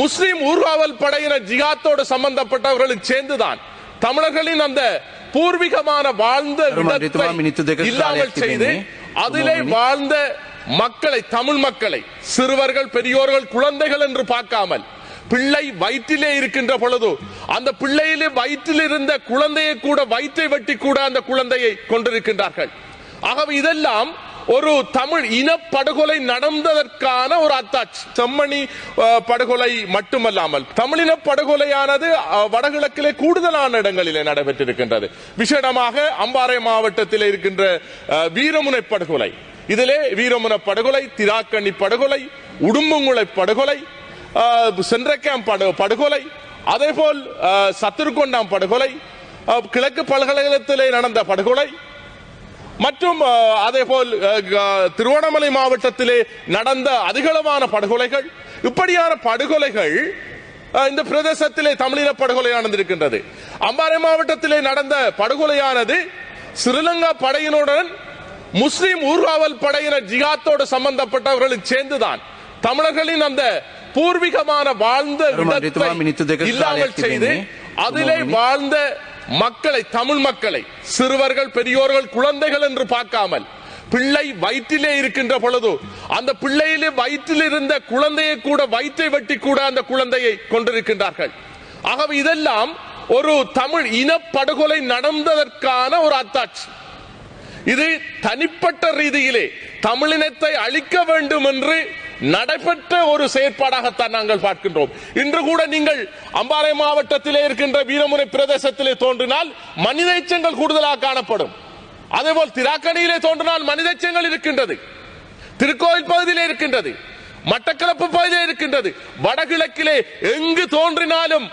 முஸ்லிம் ஊர்காவல் படையினர் ஜிகாத்தோடு சம்பந்தப்பட்டவர்களும் சேர்ந்துதான் தமிழர்களின் அந்த பூர்வீகமான வாழ்ந்த இல்லாமல் செய்து அதிலே வாழ்ந்த மக்களை தமிழ் மக்களை சிறுவர்கள் பெரியோர்கள் குழந்தைகள் என்று பார்க்காமல் பிள்ளை வயிற்றிலே இருக்கின்ற பொழுது அந்த பிள்ளையிலே வயிற்றில் இருந்த குழந்தையை கூட வயிற்றை வெட்டி கூட அந்த குழந்தையை கொண்டிருக்கின்றார்கள். ஆகவே இதெல்லாம் ஒரு தமிழ் இனப்படுகொலை நடந்ததற்கான ஒரு அத்தாட்சி. செம்மணி படுகொலை மட்டுமல்லாமல் தமிழின படுகொலையானது வடகிழக்கிலே கூடுதலான இடங்களிலே நடைபெற்றிருக்கின்றது. விசேடமாக அம்பாறை மாவட்டத்தில் இருக்கின்ற வீரமுனை படுகொலை. இதிலே வீரமுன படுகொலை திராக்கண்ணி படுகொலை உடும்புங்குளை படுகொலை அஹ், படு படுகொலை அதேபோல் சத்துருக்கொண்டாம் படுகொலை கிழக்கு பல்கலைக்கழகத்திலே நடந்த படுகொலை மற்றும் அதேபோல் திருவண்ணாமலை மாவட்டத்திலே நடந்த அதிகளவான படுகொலைகள் இப்படியான படுகொலைகள் இந்த பிரதேசத்திலே தமிழின படுகொலை நடந்திருக்கின்றது. அம்பாறை மாவட்டத்திலே நடந்த படுகொலையானது ஸ்ரீலங்கா படையினுடன் முஸ்லிம் ஊர்காவல் படையினர் ஜிகாத்தோடு சம்பந்தப்பட்டவர்களும் சேர்ந்துதான் தமிழர்களின் அந்த பூர்வீகமான வாழ்ந்த இல்லாமல் செய்து அதிலே வாழ்ந்த மக்களை தமிழ் மக்களை சிறுவர்கள் பெரியோர்கள் குழந்தைகள் என்று பார்க்காமல் பிள்ளை வயிற்றிலே இருக்கின்ற பொழுது அந்த பிள்ளையிலே வயிற்றில் இருந்த குழந்தையை கூட வயிற்றை வெட்டி கூட அந்த குழந்தையை கொண்டிருக்கின்றார்கள் ஆகவே இதெல்லாம் ஒரு தமிழ் இனப்படுகொலை நடந்ததற்கான ஒரு அத்தாட்சி. இது தனிப்பட்ட ரீதியிலே தமிழினத்தை அழிக்க வேண்டும் என்று நடைபெற்ற ஒரு செயற்பாடாகத்தான் நாங்கள் பார்க்கின்றோம். இன்று கூட நீங்கள் அம்பாறை மாவட்டத்திலே இருக்கின்ற வீரமுனை பிரதேசத்திலே தோன்றினால் மனித எச்சங்கள் கூடுதலாக காணப்படும். அதேபோல் திராக்கணியிலே தோன்றினால் மனித எச்சங்கள் இருக்கின்றது. திருக்கோயில் பகுதியிலே இருக்கின்றது. மட்டக்களப்பு பகுதியிலே இருக்கின்றது. வடகிழக்கிலே எங்கு தோன்றினாலும்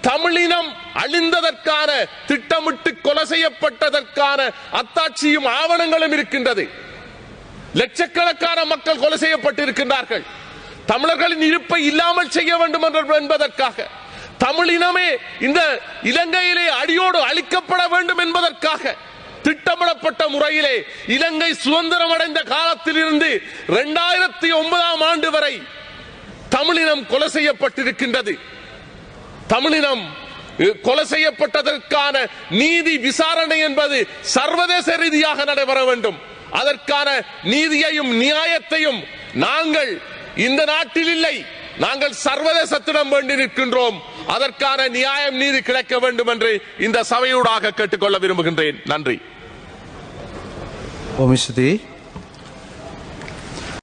தமிழினம் அழிந்ததற்கான திட்டமிட்டு கொலை செய்யப்பட்டதற்கான அத்தாட்சியும் ஆவணங்களும் இருக்கின்றது. லட்சக்கணக்கான மக்கள் கொலை செய்யப்பட்டிருக்கின்றார்கள். தமிழர்களின் இருப்பை இல்லாமல் செய்ய வேண்டும் என்று என்பதற்காக. தமிழினமே இந்த இலங்கையிலே அடியோடு அழிக்கப்பட வேண்டும் என்பதற்காக திட்டமிடப்பட்ட முறையிலே இலங்கை சுதந்திரம் அடைந்த காலத்திலிருந்து இரண்டாயிரத்தி ஒன்பதாம் ஆண்டு வரை தமிழினம் கொலை செய்யப்பட்டிருக்கின்றது. தமிழினம் கொலை செய்யப்பட்டதற்கான நீதி விசாரணை என்பது சர்வதேச ரீதியாக நடைபெற வேண்டும். அதற்கான நீதியையும் நியாயத்தையும் நாங்கள் இந்த நாட்டில் இல்லை. நாங்கள் சர்வதேசத்திடம் வேண்டி நிற்கின்றோம். அதற்கான நியாயம் நீதி கிடைக்க வேண்டும் என்று இந்த சபையூடாக கேட்டுக்கொள்ள விரும்புகின்றேன். நன்றி. ஓமிஸ்தி